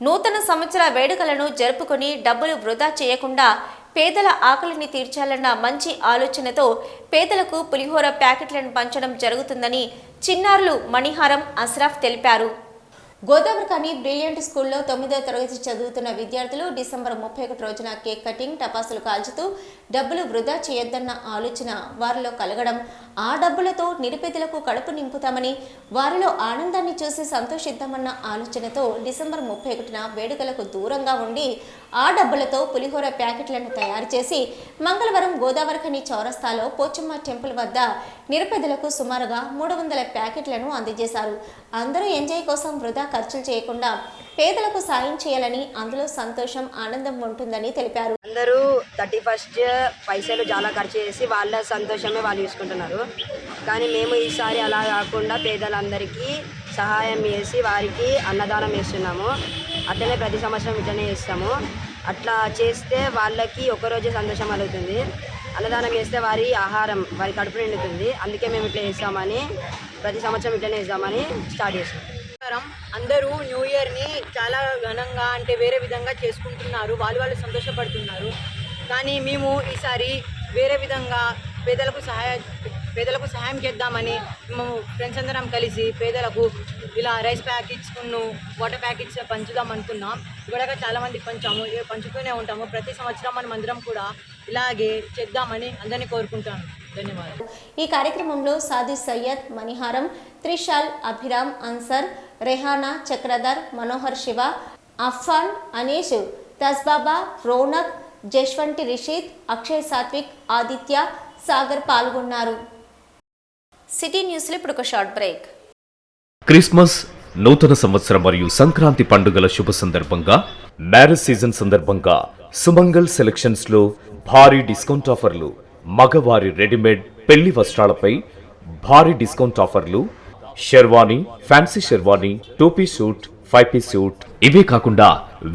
నూతన సంవత్సర వేడుకలను జరుపుకొని డబ్బులు వృధా చేయకుండా పేదల ఆకలిని తీర్చాలన్న మంచి ఆలోచనతో పేదలకు పులిహోర ప్యాకెట్లను పంచడం జరుగుతుందని చిన్నారులు మణిహారం అస్రాఫ్ తెలిపారు. గోదావరికని బ్రిలియంట్ స్కూల్లో తొమ్మిదో తరగతి చదువుతున్న విద్యార్థులు డిసెంబర్ ముప్పై ఒకటి రోజున కేక్ కటింగ్ టపాసులు కాల్చుతూ డబ్బులు వృధా చేయొద్దన్న ఆలోచన వారిలో కలగడం. ఆ డబ్బులతో నిరుపేదలకు కడుపు నింపుతామని వారిలో ఆనందాన్ని చూసి సంతోషిద్దామన్న ఆలోచనతో డిసెంబర్ ముప్పై ఒకటిన వేడుకలకు దూరంగా ఉండి ఆ డబ్బులతో పులిహోర ప్యాకెట్లను తయారు చేసి మంగళవారం గోదావరికని చౌరస్తాలో పోచమ్మ టెంపుల్ వద్ద నిరుపేదలకు సుమారుగా మూడు వందల ప్యాకెట్లను అందజేశారు. అందరూ ఎంజాయ్ కోసం వృధా ఖర్చులు చేయకుండా పేదలకు సాయం చేయాలని అందులో సంతోషం ఆనందం ఉంటుందని తెలిపారు. అందరూ థర్టీ ఫస్ట్ పైసలు చాలా ఖర్చు చేసి వాళ్ళ సంతోషమే వాళ్ళు చూసుకుంటున్నారు. కానీ మేము ఈసారి అలా కాకుండా పేదలందరికీ సహాయం చేసి వారికి అన్నదానం చేస్తున్నాము. అట్లనే ప్రతి సంవత్సరం ఇట్లనే చేస్తాము. అట్లా చేస్తే వాళ్ళకి ఒకరోజే సంతోషం కలుగుతుంది. అన్నదానం చేస్తే వారి ఆహారం వారి కడుపు నిండుతుంది. అందుకే మేము ఇట్లా చేస్తామని ప్రతి సంవత్సరం ఇట్లనే చేస్తామని స్టార్ట్ చేస్తాం నమస్కారం అందరూ న్యూ ఇయర్ని చాలా ఘనంగా అంటే వేరే విధంగా చేసుకుంటున్నారు. వాళ్ళు వాళ్ళు సంతోషపడుతున్నారు. కానీ మేము ఈసారి వేరే విధంగా పేదలకు సహాయ పేదలకు సహాయం చేద్దామని మేము ఫ్రెండ్స్ అందరం కలిసి పేదలకు ఇలా రైస్ ప్యాకెట్స్ వాటర్ ప్యాకెట్స్ పంచుదాం అనుకున్నాం. ఇప్పటిగా చాలామంది పంచాము పంచుతూనే ఉంటాము. ప్రతి సంవత్సరం మనం అందరం కూడా ఇలాగే చేద్దామని అందరినీ కోరుకుంటాను ధన్యవాదాలు. ఈ కార్యక్రమంలో సాది సయ్యద్ మణిహారం త్రిషాల్ అభిరామ్ అన్సర్ రెహానా చక్రధర్ మనోహర్ శివ అఫ్ఫాన్ అనీష్ తస్బాబా రౌనక్ జశ్వంటి రిషిత్ అక్షయ్ సాత్విక్ ఆదిత్య సాగర్ పాల్గొన్నారు. సిటీ న్యూస్లో ఇప్పుడు ఒక షార్ట్ బ్రేక్. క్రిస్మస్ నూతన సంవత్సరం మరియు సంక్రాంతి పండుగల శుభ సందర్భంగా మ్యారేజ్ సీజన్ సందర్భంగా సుమంగల్ సెలెక్షన్స్లో భారీ డిస్కౌంట్ ఆఫర్లు మగవారి రెడీమేడ్ పెళ్ళి వస్త్రాలపై భారీ డిస్కౌంట్ ఆఫర్లు షెర్వానీ ఫ్యాన్సీ షెర్వానీ టోపీ సూట్ ఫైవ్ పీస్ సూట్. ఇవే కాకుండా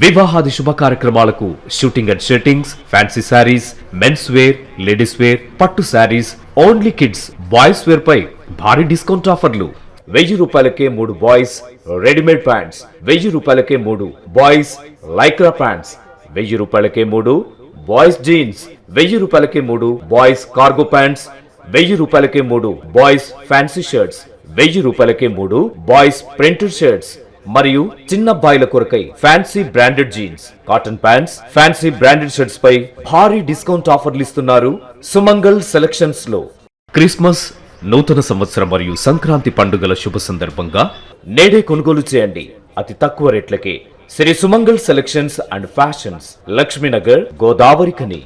వివాహాది శుభ కార్యక్రమాలకు shooting and shirtings fancy sarees men's wear ladies wear పట్టు sarees only kids boys wear పై భారీ డిస్కౌంట్ ఆఫర్లు. వెయ్యి రూపాయలకే మూడు బాయ్స్ రెడీమేడ్ ప్యాంట్స్. వెయ్యి రూపాయలకే మూడు బాయ్స్ లైక్రా ప్యాంట్స్. వెయ్యి రూపాయలకే మూడు బాయ్స్ జీన్స్. వెయ్యి రూపాయలకే మూడు బాయ్స్ కార్గో ప్యాంట్స్. వెయ్యి రూపాయలకే మూడు బాయ్స్ ఫ్యాన్సీ షర్ట్స్. వెయ్యి రూపాయలకే మూడు బాయ్స్ ప్రింటెడ్ షర్ట్స్ మరియు చిన్న అబ్బాయిల కొరకై fancy branded jeans. Cotton pants fancy branded shirts పై భారీ డిస్కౌంట్ ఆఫర్లు ఇస్తున్నారు సుమంగల్ సెలక్షన్స్లో. క్రిస్మస్ నూతన సంవత్సరం మరియు సంక్రాంతి పండుగల శుభ సందర్భంగా నేడే కొనుగోలు చేయండి. అతి తక్కువ రేట్లకే Sri Sumangal Selections and Fashions Lakshminagar Godavarikhani.